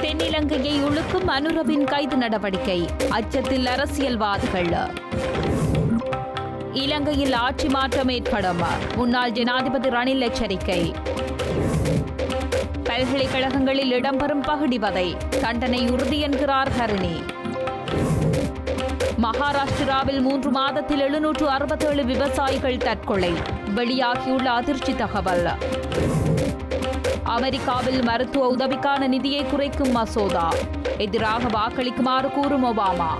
தென்னிலங்கையை உழுக்கும் அனுரவின் கைது நடவடிக்கை. அச்சத்தில் அரசியல்வாதிகள். இலங்கையில் ஆட்சி மாற்றம் ஏற்படும். முன்னாள் ஜனாதிபதி ரணில் எச்சரிக்கை. பல்கலைக்கழகங்களில் இடம்பெறும் பகுடிவதை தண்டனை உறுதி என்கிறார் ஹரிணி. மகாராஷ்டிராவில் மூன்று மாதத்தில் எழுநூற்று அறுபத்தேழு விவசாயிகள் தற்கொலை. வெளியாகியுள்ள அதிர்ச்சி தகவல். அமெரிக்காவில் மருத்துவ உதவிக்கான நிதியை குறைக்கும் மசோதா. எதிராக வாக்களிக்குமாறு கூறும் ஒபாமா.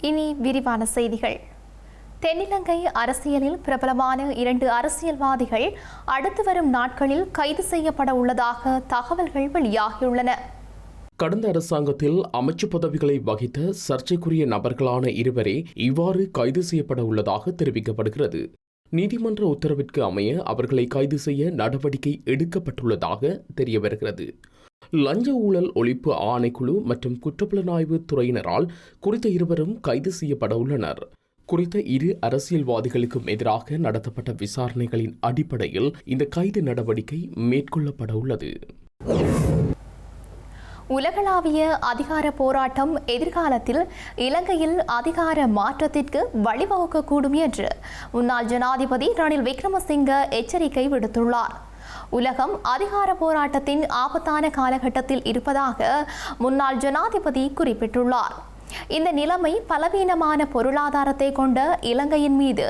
இனி விரிவான செய்திகள். தென்னிலங்கை அரசியலில் பிரபலமான இரண்டு அரசியல்வாதிகள் அடுத்து வரும் நாட்களில் கைது செய்யப்பட உள்ளதாக தகவல்கள் வெளியாகியுள்ளன. கடந்த அரசாங்கத்தில் அமைச்சு பதவிகளை வகித்த சர்ச்சைக்குரிய நபர்களான இருவரே இவ்வாறு கைது செய்யப்பட உள்ளதாக தெரிவிக்கப்படுகிறது. நீதிமன்ற உத்தரவிற்கு அமைய அவர்களை கைது செய்ய நடவடிக்கை எடுக்கப்பட்டுள்ளதாக தெரிய வருகிறது லஞ்ச ஊழல் ஒழிப்பு ஆணைக்குழு மற்றும் குற்றப்புலனாய்வு துறையினரால் குறித்த இருவரும் கைது செய்யப்பட உள்ளனர். குறித்த இரு அரசியல்வாதிகளுக்கும் எதிராக நடத்தப்பட்ட விசாரணைகளின் அடிப்படையில் இந்த கைது நடவடிக்கை மேற்கொள்ளப்பட உள்ளது. உலகளாவிய அதிகார போராட்டம் எதிர்காலத்தில் இலங்கையில் அதிகார மாற்றத்திற்கு வழிவகுக்கக்கூடும் என்று முன்னாள் ஜனாதிபதி ரணில் விக்ரமசிங்க எச்சரிக்கை விடுத்துள்ளார். உலகம் அதிகார போராட்டத்தின் ஆபத்தான காலகட்டத்தில் இருப்பதாக முன்னாள் ஜனாதிபதி குறிப்பிட்டுள்ளார். இந்த நிலைமை பலவீனமான பொருளாதாரத்தை கொண்ட இலங்கையின் மீது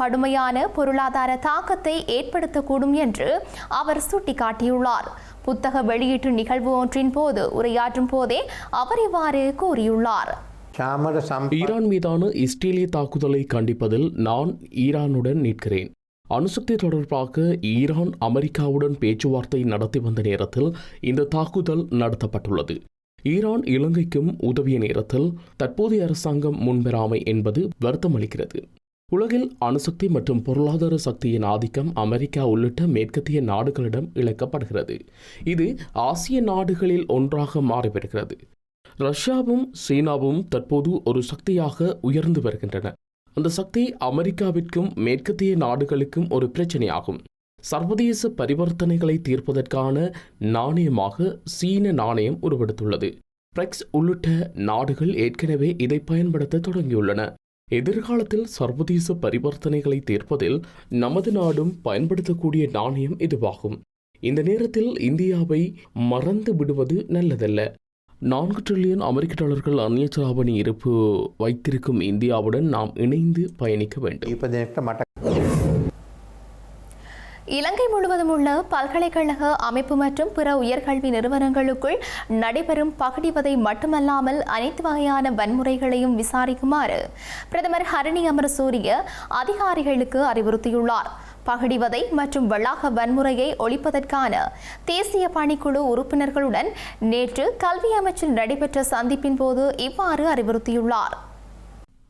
கடுமையான பொருளாதார தாக்கத்தை ஏற்படுத்தக்கூடும் என்று அவர் சுட்டிக்காட்டியுள்ளார். புத்தக வெளியீட்டு நிகழ்வு ஒன்றின் போது உரையாற்றும் போதே அவர் இவ்வாறு கூறியுள்ளார். ஈரான் மீதான இஸ்ரேலிய தாக்குதலை கண்டிப்பதில் நான் ஈரானுடன் நிற்கிறேன். அணுசக்தி தொடர்பாக ஈரான் அமெரிக்காவுடன் பேச்சுவார்த்தை நடத்தி வந்த நேரத்தில் இந்த தாக்குதல் நடத்தப்பட்டுள்ளது. ஈரான் இலங்கைக்கும் உதவிய நேரத்தில் தற்போதைய அரசாங்கம் முன்வராமை என்பது வருத்தமளிக்கிறது. உலகில் அணுசக்தி மற்றும் பொருளாதார சக்தியின் ஆதிக்கம் அமெரிக்கா உள்ளிட்ட மேற்கத்திய நாடுகளிடம் இழக்கப்படுகிறது. இது ஆசிய நாடுகளில் ஒன்றாக மாறி வருகிறது ரஷ்யாவும் சீனாவும் தற்போது ஒரு சக்தியாக உயர்ந்து வருகின்றன. அந்த சக்தி அமெரிக்காவிற்கும் மேற்கத்திய நாடுகளுக்கும் ஒரு பிரச்சனையாகும். சர்வதேச பரிவர்த்தனைகளை தீர்ப்பதற்கான நாணயமாக சீன நாணயம் உருவெடுத்துள்ளது. பிரெக்ஸ் உள்ளிட்ட நாடுகள் ஏற்கனவே இதை பயன்படுத்த தொடங்கியுள்ளன. எதிர்காலத்தில் சர்வதேச பரிவர்த்தனைகளை தீர்ப்பதில் நமது நாடும் பயன்படுத்தக்கூடிய நாணயம் இதுவாகும். இந்த நேரத்தில் இந்தியாவை மறந்து விடுவது நல்லதல்ல. நான்கு டிரில்லியன் அமெரிக்க டாலர்கள் அந்நிய செலாவணி இருப்பு வைத்திருக்கும் இந்தியாவுடன் நாம் இணைந்து பயணிக்க வேண்டும். இலங்கை முழுவதும் உள்ள பல்கலைக்கழக அமைப்பு மற்றும் பிற உயர்கல்வி நிறுவனங்களுக்குள் நடைபெறும் பகடிவதை மட்டுமல்லாமல் அனைத்து வகையான வன்முறைகளையும் விசாரிக்குமாறு பிரதமர் ஹரணி அமரசூரிய அதிகாரிகளுக்கு அறிவுறுத்தியுள்ளார். பகடிவதை மற்றும் வளாக வன்முறையை ஒழிப்பதற்கான தேசிய பணிக்குழு உறுப்பினர்களுடன் நேற்று கல்வி அமைச்சில் நடைபெற்ற சந்திப்பின் போது இவ்வாறு அறிவுறுத்தியுள்ளார்.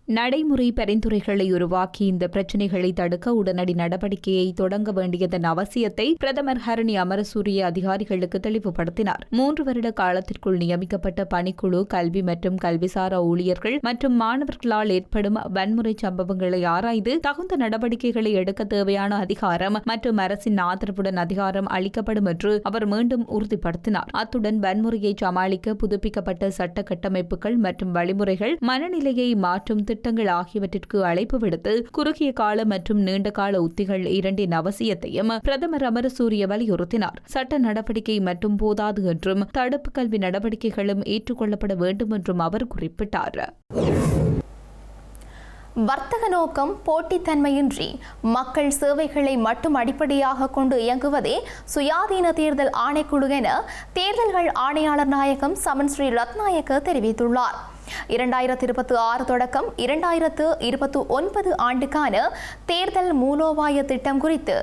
நடைமுறை பரிந்துரைகளை உருவாக்கி இந்த பிரச்சினைகளை தடுக்க உடனடி நடவடிக்கையை தொடங்க வேண்டியதன் அவசியத்தை பிரதமர் ஹரணி அமரசூரிய அதிகாரிகளுக்கு தெளிவுபடுத்தினார். மூன்று வருட காலத்திற்குள் நியமிக்கப்பட்ட பணிக்குழு கல்வி மற்றும் கல்விசாரா ஊழியர்கள் மற்றும் மாணவர்களால் ஏற்படும் வன்முறை சம்பவங்களை ஆராய்ந்து தகுந்த நடவடிக்கைகளை எடுக்க தேவையான அதிகாரம் மற்றும் அரசின் ஆதரவுடன் அதிகாரம் அளிக்கப்படும் என்று அவர் மீண்டும் உறுதிப்படுத்தினார். அத்துடன் வன்முறையை சமாளிக்க புதுப்பிக்கப்பட்ட சட்ட கட்டமைப்புகள் மற்றும் வழிமுறைகள் மனநிலையை மாற்றும் திட்டங்கள் ஆகியவற்றிற்கு அழைப்பு விடுத்து குறுகிய கால மற்றும் நீண்ட கால உத்திகள் இரண்டின் அவசியத்தையும் பிரதமர் அமரசூரிய வலியுறுத்தினார். சட்ட நடவடிக்கை மட்டும் போதாது என்றும் தடுப்பு கல்வி நடவடிக்கைகளும் ஏற்றுக்கொள்ளப்பட வேண்டும் என்றும் அவர் குறிப்பிட்டார். வர்த்தக நோக்கம் போட்டித்தன்மையின்றி மக்கள் சேவைகளை மட்டும் அடிப்படையாக கொண்டு இயங்குவதே சுயாதீன தேர்தல் ஆணைக்குழு என தேர்தல்கள் ஆணையாளர் நாயகம் சமன் ஸ்ரீ ரத்நாயக்க தெரிவித்துள்ளார். இரண்டாயிரத்து இருபத்தி ஆறு தொடக்கம் இரண்டாயிரத்து இருபத்தி ஒன்பது ஆண்டுக்கான தேர்தல் மூலோபாய திட்டம் குறித்து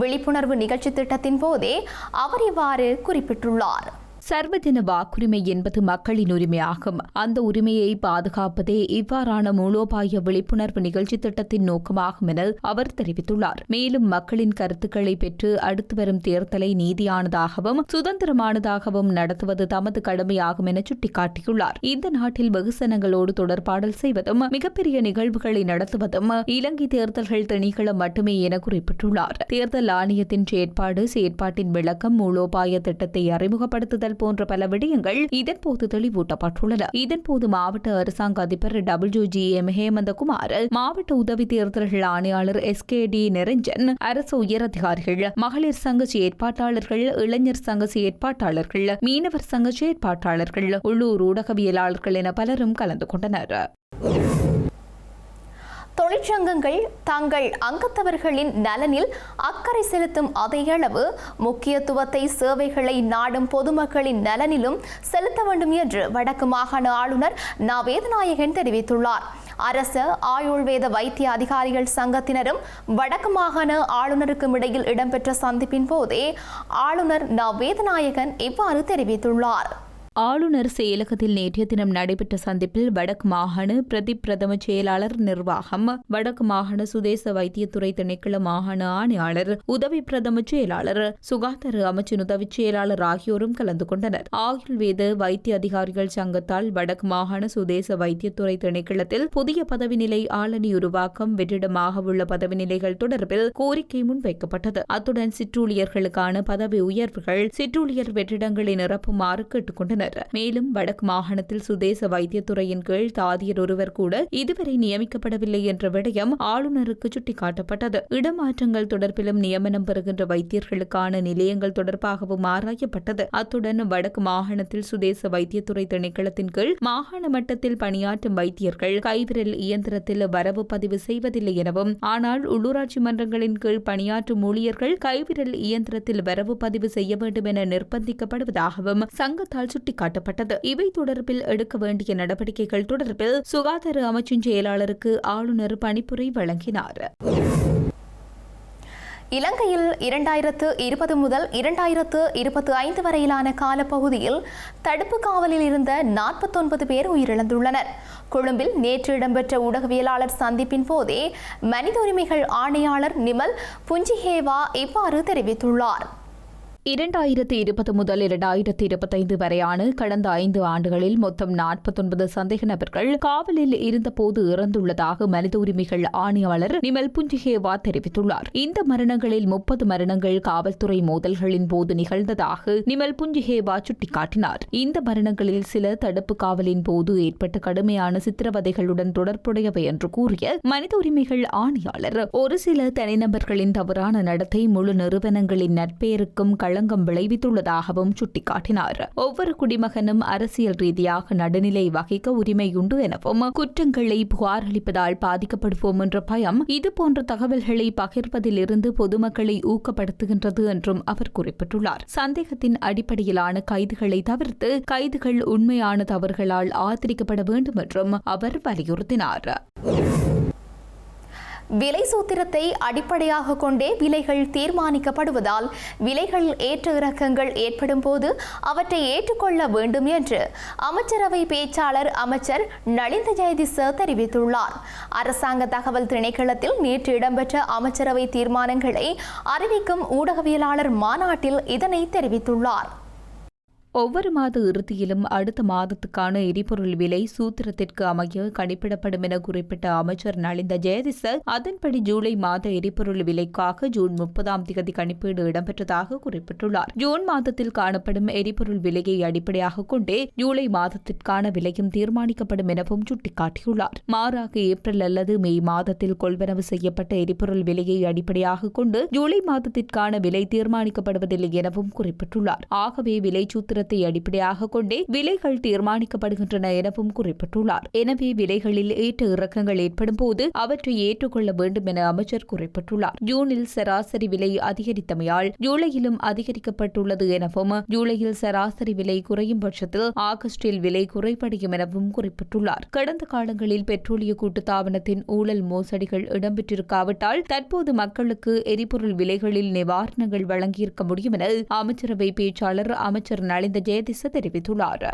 விழிப்புணர்வு நிகழ்ச்சி திட்டத்தின் போதே அவர் இவ்வாறு குறிப்பிட்டுள்ளார். சர்வதின வாக்குரிமை என்பது மக்களின் உரிமையாகும். அந்த உரிமையை பாதுகாப்பதே இவ்வாறான மூலோபாய விழிப்புணர்வு நிகழ்ச்சி திட்டத்தின் நோக்கமாகும் என அவர் தெரிவித்துள்ளார். மேலும் மக்களின் கருத்துக்களை பெற்று அடுத்து வரும் தேர்தலை நீதியானதாகவும் சுதந்திரமானதாகவும் நடத்துவது தமது கடமையாகும் என சுட்டிக்காட்டியுள்ளார். இந்த நாட்டில் வெகுசனங்களோடு தொடர்பாடல் செய்வதும் மிகப்பெரிய நிகழ்வுகளை நடத்துவதும் இலங்கை தேர்தல்கள் திணைக்களம் மட்டுமே என குறிப்பிட்டுள்ளார். தேர்தல் ஆணையத்தின் செயற்பாடு செயற்பாட்டின் விளக்கம் மூலோபாய திட்டத்தை அறிமுகப்படுத்துதல் போன்ற பல விடயங்கள் இதன்போது தெளிவூட்டப்பட்டுள்ளன. இதன்போது மாவட்ட அரசாங்க அதிபர் டபிள்யூ ஜி எம் ஹேமந்தகுமார் மாவட்ட உதவி தேர்தல்கள் ஆணையாளர் எஸ் கே டி நிரஞ்சன் அரசு உயரதிகாரிகள் மகளிர் சங்க செயற்பாட்டாளர்கள் இளைஞர் சங்க செயற்பாட்டாளர்கள் மீனவர் சங்க செயற்பாட்டாளர்கள் உள்ளூர் ஊடகவியலாளர்கள் என பலரும் கலந்து கொண்டனர். தொழிற்சங்கங்கள் தங்கள் அங்கத்தவர்களின் நலனில் அக்கறை செலுத்தும் அதே அளவு முக்கியத்துவத்தை சேவைகளை நாடும் பொதுமக்களின் நலனிலும் செலுத்த வேண்டும் என்று வடக்கு மாகாண ஆளுநர் ந வேதநாயகன் தெரிவித்துள்ளார். அரச ஆயுள்வேத வைத்திய அதிகாரிகள் சங்கத்தினரும் வடக்கு மாகாண ஆளுநருக்கும் இடையில் இடம்பெற்ற சந்திப்பின் போதே ஆளுநர் ந வேதநாயகன் இவ்வாறு தெரிவித்துள்ளார். ஆளுநர் செயலகத்தில் நேற்றைய தினம் நடைபெற்ற சந்திப்பில் வடக்கு மாகாண பிரதி பிரதம செயலாளர் நிர்வாகம் வடக்கு மாகாண சுதேச வைத்தியத்துறை திணைக்கள மாகாண ஆணையாளர் உதவி பிரதம செயலாளர் சுகாதார அமைச்சின் உதவி செயலாளர் ஆகியோரும் கலந்து கொண்டனர். ஆயுர்வேத வைத்திய அதிகாரிகள் சங்கத்தால் வடக்கு மாகாண சுதேச வைத்தியத்துறை திணைக்களத்தில் புதிய பதவி நிலை ஆளணி உருவாக்கம் வெற்றிடமாக உள்ள பதவி நிலைகள் தொடர்பில் கோரிக்கை முன்வைக்கப்பட்டது. அத்துடன் சிற்றூழியர்களுக்கான பதவி உயர்வுகள் சிற்றூழியர் வெற்றிடங்களை நிரப்புமாறு கேட்டுக்கொண்டனர் மேலும் வடக்கு மாகாணத்தில் சுதேச வைத்தியத்துறையின் கீழ் தாதியர் ஒருவர் கூட இதுவரை நியமிக்கப்படவில்லை என்ற விடயம் ஆளுநருக்கு சுட்டிக்காட்டப்பட்டது. இடமாற்றங்கள் தொடர்பிலும் நியமனம் பெறுகின்ற வைத்தியர்களுக்கான நிலையங்கள் தொடர்பாகவும் ஆராயப்பட்டது. அத்துடன் வடக்கு மாகாணத்தில் சுதேச வைத்தியத்துறை திணைக்களத்தின் கீழ் மாகாண மட்டத்தில் பணியாற்றும் வைத்தியர்கள் கைவிரல் இயந்திரத்தில் வரவு பதிவு செய்வதில்லை எனவும் ஆனால் உள்ளூராட்சி மன்றங்களின் கீழ் பணியாற்றும் ஊழியர்கள் கைவிரல் இயந்திரத்தில் வரவு பதிவு செய்ய வேண்டும் என நிர்பந்திக்கப்படுவதாகவும் சங்கத்தால் சுட்டி சுட்டிக்காட்டப்பட்டது இவை தொடர்பில் எடுக்க வேண்டிய நடவடிக்கைகள் தொடர்பில் சுகாதார அமைச்சின் செயலாளருக்கு ஆளுநர் பணிப்புரை வழங்கினார். இலங்கையில் இரண்டாயிரத்து இருபது முதல் இரண்டாயிரத்து இருபத்தி ஐந்து வரையிலான காலப்பகுதியில் தடுப்பு காவலில் இருந்த நாற்பத்தொன்பது பேர் உயிரிழந்துள்ளனர். கொழும்பில் நேற்று இடம்பெற்ற ஊடகவியலாளர் சந்திப்பின் போதே மனித உரிமைகள் ஆணையாளர் நிமல் புஞ்சிஹேவா இவ்வாறு தெரிவித்துள்ளார். இரண்டாயிரத்தி இருபது முதல் இரண்டாயிரத்தி இருபத்தைந்து வரையான கடந்த ஐந்து ஆண்டுகளில் மொத்தம் நாற்பத்தொன்பது சந்தேக நபர்கள் காவலில் இருந்தபோது இறந்துள்ளதாக மனித உரிமைகள் ஆணையாளர் நிமல் புஞ்சிகேவா தெரிவித்துள்ளார். இந்த மரணங்களில் முப்பது மரணங்கள் காவல்துறை மோதல்களின் போது நிகழ்ந்ததாக நிமல் புஞ்சிகேவா சுட்டிக்காட்டினார். இந்த மரணங்களில் சில தடுப்பு காவலின் போது ஏற்பட்ட கடுமையான சித்திரவதைகளுடன் தொடர்புடையவை என்று கூறிய மனித உரிமைகள் ஆணையாளர் ஒரு சில தனிநபர்களின் தவறான நடத்தை முழு நிறுவனங்களின் நட்பெயருக்கும் களங்கம் விளைவித்துள்ளதாகவும் சுட்டிக்காட்டினார். ஒவ்வொரு குடிமகனும் அரசியல் ரீதியாக நடுநிலை வகிக்க உரிமையுண்டு எனவும் குற்றங்களை புகாரளிப்பதால் பாதிக்கப்படுவோம் என்ற பயம் இதுபோன்ற தகவல்களை பகிர்வதிலிருந்து பொதுமக்களை ஊக்கப்படுத்துகின்றது என்றும் அவர் குறிப்பிட்டுள்ளார். சந்தேகத்தின் அடிப்படையிலான கைதுகளை தவிர்த்து கைதுகள் உண்மையான தவறுகளால் ஆதரிக்கப்பட வேண்டும் என்றும் அவர் வலியுறுத்தினார். விலை சூத்திரத்தை அடிப்படையாக கொண்டே விலைகள் தீர்மானிக்கப்படுவதால் விலைகள் ஏற்ற இறக்கங்கள் ஏற்படும் போது அவற்றை ஏற்றுக்கொள்ள வேண்டும் என்று அமைச்சரவை பேச்சாளர் அமைச்சர் நளிந்த ஜெயதிச தெரிவித்துள்ளார். அரசாங்க தகவல் திணைக்களத்தில் நேற்று இடம்பெற்ற அமைச்சரவை தீர்மானங்களை அறிவிக்கும் ஊடகவியலாளர் மாநாட்டில் இதனை தெரிவித்துள்ளார். ஒவ்வொரு மாத இறுதியிலும் அடுத்த மாதத்துக்கான எரிபொருள் விலை சூத்திரத்திற்கு அமைய கணிப்பிடப்படும் என குறிப்பிட்ட அமைச்சர் நலிந்த ஜெயதிச அதன்படி ஜூலை மாத எரிபொருள் விலைக்காக ஜூன் முப்பதாம் தேதி கணிப்பீடு இடம்பெற்றதாக குறிப்பிட்டுள்ளார். ஜூன் மாதத்தில் காணப்படும் எரிபொருள் விலையை அடிப்படையாக கொண்டே ஜூலை மாதத்திற்கான விலையும் தீர்மானிக்கப்படும் எனவும் சுட்டிக்காட்டியுள்ளார். மாறாக ஏப்ரல் அல்லது மே மாதத்தில் கொள்வனவு செய்யப்பட்ட எரிபொருள் விலையை அடிப்படையாக கொண்டு ஜூலை மாதத்திற்கான விலை தீர்மானிக்கப்படுவதில்லை எனவும் குறிப்பிட்டுள்ளார். ஆகவே விலை சூத்திர விகிதத்தை அடிப்படையாக கொண்டே விலைகள் தீர்மானிக்கப்படுகின்றன எனவும் குறிப்பிட்டுள்ளார். எனவே விலைகளில் ஏற்ற இறக்கங்கள் ஏற்படும் போது அவற்றை ஏற்றுக்கொள்ள வேண்டும் என அமைச்சர் குறிப்பிட்டுள்ளார். ஜூனில் சராசரி விலை அதிகரித்தமையால் ஜூலையிலும் அதிகரிக்கப்பட்டுள்ளது எனவும் ஜூலையில் சராசரி விலை குறையும் பட்சத்தில் ஆகஸ்டில் விலை குறைபடையும் எனவும் குறிப்பிட்டுள்ளார். கடந்த காலங்களில் பெட்ரோலிய கூட்டுத்தாபனத்தின் ஊழல் மோசடிகள் இடம்பெற்றிருக்காவிட்டால் தற்போது மக்களுக்கு எரிபொருள் விலைகளில் நிவாரணங்கள் வழங்கியிருக்க முடியும் என அமைச்சரவை பேச்சாளர் அமைச்சர் நலிந்த ஜெயதிச தெரிவித்துள்ளார்.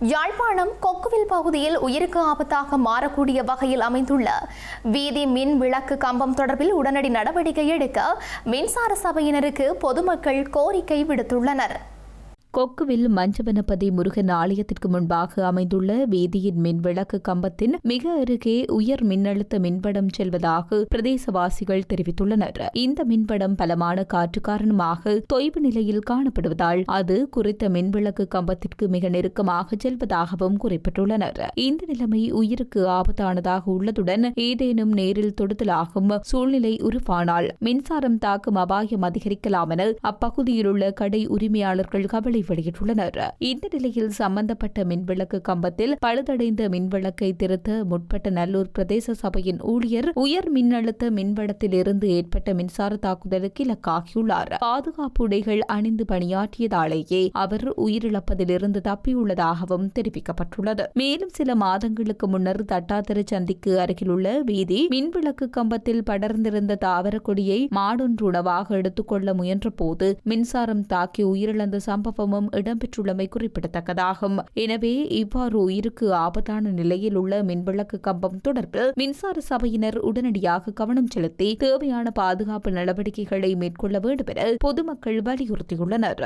யாழ்ப்பாணம் கொக்குவில் பகுதியில் உயிருக்கு ஆபத்தாக மாறக்கூடிய வகையில் அமைந்துள்ள வீதி மின் விளக்கு கம்பம் தொடர்பில் உடனடி நடவடிக்கை எடுக்க மின்சார சபையினருக்கு பொதுமக்கள் கோரிக்கை விடுத்துள்ளனர். கொக்குவில் மஞ்சவனப்பதி முருகன் ஆலயத்திற்கு முன்பாக அமைந்துள்ள வீதியின் மின்விளக்கு கம்பத்தின் மிக அருகே உயர் மின்னழுத்த மின்படம் செல்வதாக பிரதேசவாசிகள் தெரிவித்துள்ளனர். இந்த மின்படம் பலமான காற்று காரணமாக தொய்வு நிலையில் காணப்படுவதால் அது குறித்த மின்விளக்கு கம்பத்திற்கு மிக நெருக்கமாக செல்வதாகவும் குறிப்பிட்டுள்ளனர். இந்த நிலைமை உயிருக்கு ஆபத்தானதாக உள்ளதுடன் ஏதேனும் நேரில் தொடுதலாகும் சூழ்நிலை உருவானால் மின்சாரம் தாக்கும் அபாயம் அதிகரிக்கலாம் என அப்பகுதியில் உள்ள கடை உரிமையாளர்கள் கவலை வெளியிட்டுள்ளனர். இந்த நிலையில் சம்பந்தப்பட்ட மின்விளக்கு கம்பத்தில் பழுதடைந்த மின்விளக்கை திருத்த முற்பட்ட நல்லூர் பிரதேச சபையின் ஊழியர் உயர் மின்னழுத்த மின்வடத்தில் இருந்து ஏற்பட்ட மின்சார தாக்குதலுக்கு இலக்காகியுள்ளார். பாதுகாப்பு உடைகள் அணிந்து பணியாற்றியதாலேயே அவர் உயிரிழப்பதிலிருந்து தப்பியுள்ளதாகவும் தெரிவிக்கப்பட்டுள்ளது. மேலும் சில மாதங்களுக்கு முன்னர் தட்டாத்தர சந்திக்கு அருகிலுள்ள வீதி மின்விளக்கு கம்பத்தில் படர்ந்திருந்த தாவரக் கொடியை மாடொன்று உணவாக எடுத்துக்கொள்ள முயன்றபோது மின்சாரம் தாக்கி உயிரிழந்த சம்பவம் சம்பவமும் இடம்பெற்றுள்ளமை குறிப்பிடத்தக்கதாகும். எனவே இவ்வாறு உயிருக்கு ஆபத்தான நிலையில் உள்ள மின்விளக்கு கம்பம் தொடர்பில் மின்சார சபையினர் உடனடியாக கவனம் செலுத்தி தேவையான பாதுகாப்பு நடவடிக்கைகளை மேற்கொள்ள வேண்டும் என பொதுமக்கள் வலியுறுத்தியுள்ளனர்.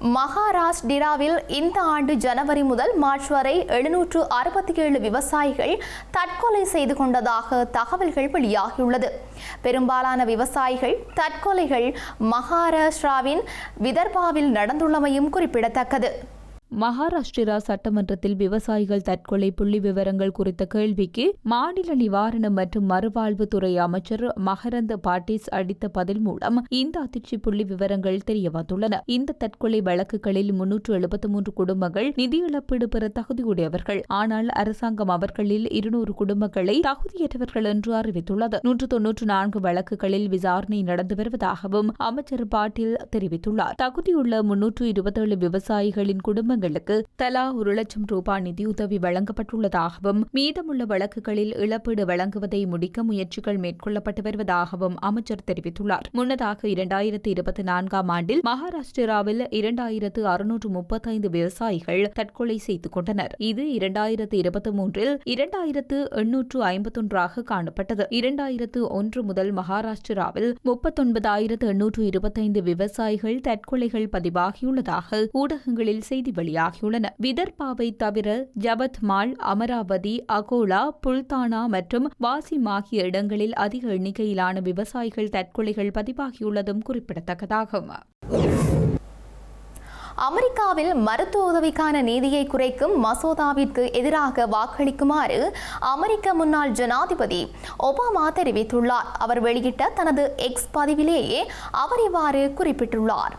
மகாராஷ்டிராவில் இந்த ஆண்டு ஜனவரி முதல் மார்ச் வரை எழுநூற்று அறுபத்தி ஏழு விவசாயிகள் தற்கொலை செய்து கொண்டதாக தகவல்கள் வெளியாகியுள்ளது. பெரும்பாலான விவசாயிகள் தற்கொலைகள் மகாராஷ்டிராவின் விதர்பாவில் நடந்துள்ளமையும் குறிப்பிடத்தக்கது. மகாராஷ்டிரா சட்டமன்றத்தில் விவசாயிகள் தற்கொலை புள்ளி விவரங்கள் குறித்த கேள்விக்கு மாநில நிவாரணம் மற்றும் மறுவாழ்வுத்துறை அமைச்சர் மகரந்த் பாட்டிஸ் அளித்த பதில் மூலம் இந்த அதிர்ச்சி புள்ளி விவரங்கள் தெரியவந்துள்ளன. இந்த தற்கொலை வழக்குகளில் முன்னூற்று எழுபத்தி மூன்று குடும்பங்கள் நிதி இழப்பீடு பெற தகுதியுடையவர்கள். ஆனால் அரசாங்கம் அவர்களில் இருநூறு குடும்பங்களை தகுதியற்றவர்கள் என்று அறிவித்துள்ளது. நூற்று தொன்னூற்று நான்கு வழக்குகளில் விசாரணை நடந்து வருவதாகவும் அமைச்சர் பாட்டீல் தெரிவித்துள்ளார். தகுதியுள்ள முன்னூற்று இருபத்தேழு விவசாயிகளின் குடும்பங்கள் குடும்பங்களுக்கு தலா ஒரு லட்சம் ரூபாய் நிதியுதவி வழங்கப்பட்டுள்ளதாகவும் மீதமுள்ள வழக்குகளில் இழப்பீடு வழங்குவதை முடிக்க முயற்சிகள் மேற்கொள்ளப்பட்டு வருவதாகவும் அமைச்சர் தெரிவித்துள்ளார். முன்னதாக இரண்டாயிரத்தி இருபத்தி நான்காம் ஆண்டில் மகாராஷ்டிராவில் இரண்டாயிரத்து அறுநூற்று முப்பத்தைந்து விவசாயிகள் தற்கொலை செய்து கொண்டனர். இது இரண்டாயிரத்து இருபத்தி மூன்றில் இரண்டாயிரத்து எண்ணூற்று ஐம்பத்தொன்றாக காணப்பட்டது. இரண்டாயிரத்து ஒன்று முதல் மகாராஷ்டிராவில் முப்பத்தொன்பதாயிரத்து எண்ணூற்று இருபத்தைந்து விவசாயிகள் தற்கொலைகள் பதிவாகியுள்ளதாக ஊடகங்களில் செய்தி வெளியாகியுள்ளன. விதர்பாவை தவிர ஜபத்மால் அமராவதி அகோலா புல்தானா மற்றும் வாசிம் ஆகிய இடங்களில் அதிக எண்ணிக்கையிலான விவசாயிகள் தற்கொலைகள் பதிவாகியுள்ளதும் குறிப்பிடத்தக்கதாகும். அமெரிக்காவில் மருத்துவ உதவிக்கான நீதியை குறைக்கும் மசோதாவிற்கு எதிராக வாக்களிக்குமாறு அமெரிக்க முன்னாள் ஜனாதிபதி ஒபாமா தெரிவித்துள்ளார். அவர் வெளியிட்ட தனது எக்ஸ் பதிவிலேயே அவர் இவ்வாறு குறிப்பிட்டுள்ளார்.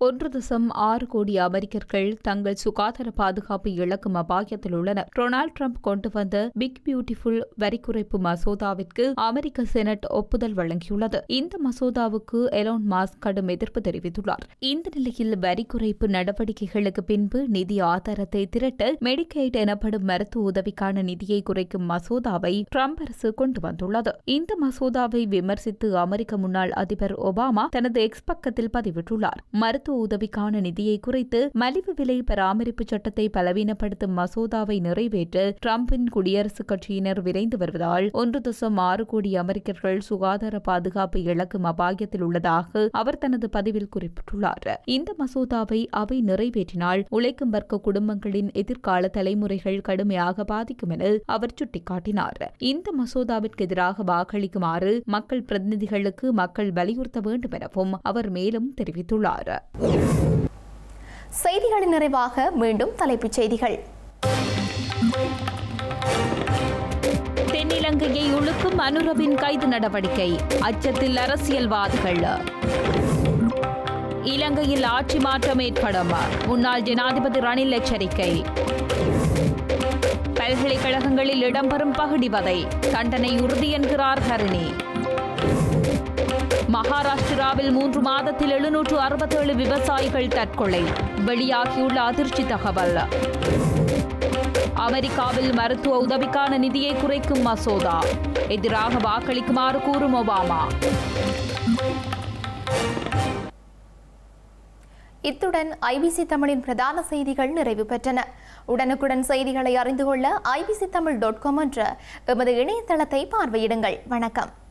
ஒன்று தசம் ஆறு கோடி அமெரிக்கர்கள் தங்கள் சுகாதார பாதுகாப்பு இழக்கும் அபாயத்தில் உள்ளனர். டொனால்டு டிரம்ப் கொண்டு வந்த பிக் பியூட்டிஃபுல் வரி குறைப்பு மசோதாவிற்கு அமெரிக்க செனட் ஒப்புதல் வழங்கியுள்ளது. இந்த மசோதாவுக்கு எலோன் மாஸ்க் கடும் எதிர்ப்பு தெரிவித்துள்ளார். இந்த நிலையில் வரி குறைப்பு நடவடிக்கைகளுக்கு பின்பு நிதி ஆதாரத்தை திரட்ட மெடிக்கைட் எனப்படும் மருத்துவ உதவிக்கான நிதியை குறைக்கும் மசோதாவை டிரம்ப் அரசு கொண்டு வந்துள்ளது. இந்த மசோதாவை விமர்சித்து அமெரிக்க முன்னாள் அதிபர் ஒபாமா தனது எக்ஸ் பக்கத்தில் பதிவிட்டுள்ளார். மருத்துவ மருத்துவ உதவிக்கான நிதியை குறைத்து மலிவு விலை பராமரிப்பு சட்டத்தை பலவீனப்படுத்தும் மசோதாவை நிறைவேற்ற டிரம்பின் குடியரசுக் கட்சியினர் விரைந்து வருவதால் ஒன்று தசம் ஆறு கோடி அமெரிக்கர்கள் சுகாதார பாதுகாப்பு இழக்கும் அபாயத்தில் உள்ளதாக அவர் தனது பதிவில் குறிப்பிட்டுள்ளார். இந்த மசோதாவை அவை நிறைவேற்றினால் உழைக்கும் வர்க்க குடும்பங்களின் எதிர்கால தலைமுறைகள் கடுமையாக பாதிக்கும் என அவர் சுட்டிக்காட்டினார். இந்த மசோதாவிற்கு எதிராக வாக்களிக்குமாறு மக்கள் பிரதிநிதிகளுக்கு மக்கள் வலியுறுத்த வேண்டும் எனவும் அவர் மேலும் தெரிவித்துள்ளார். செய்திகளின் நிறைவாக மீண்டும் தலைப்புச் செய்திகள். தென்னிலங்கையை உழுக்கும் அனுரவின் கைது நடவடிக்கை. அச்சத்தில் அரசியல்வாதிகள். இலங்கையில் ஆட்சி மாற்றம் ஏற்படும். முன்னாள் ஜனாதிபதி ரணில் எச்சரிக்கை. பல்கலைக்கழகங்களில் இடம்பெறும் பகுடிவதை தண்டனை உறுதி என்கிறார் ஹரிணி. மகாராஷ்டிராவில் மூன்று மாதத்தில் எழுநூற்று அறுபத்தேழு விவசாயிகள் தற்கொலை. வெளியாகியுள்ள அதிர்ச்சி தகவல். அமெரிக்காவில் மருத்துவ உதவிக்கான நிதியை குறைக்கும் மசோதா. எதிராக வாக்களிக்குமாறு கூறும் ஒபாமா. இத்துடன் ஐபிசி தமிழின் பிரதான செய்திகள் நிறைவு பெற்றன. உடனுக்குடன் செய்திகளை அறிந்து கொள்ள ஐபிசி தமிழ் டாட் காம் என்ற எமது இணையதளத்தை பார்வையிடுங்கள். வணக்கம்.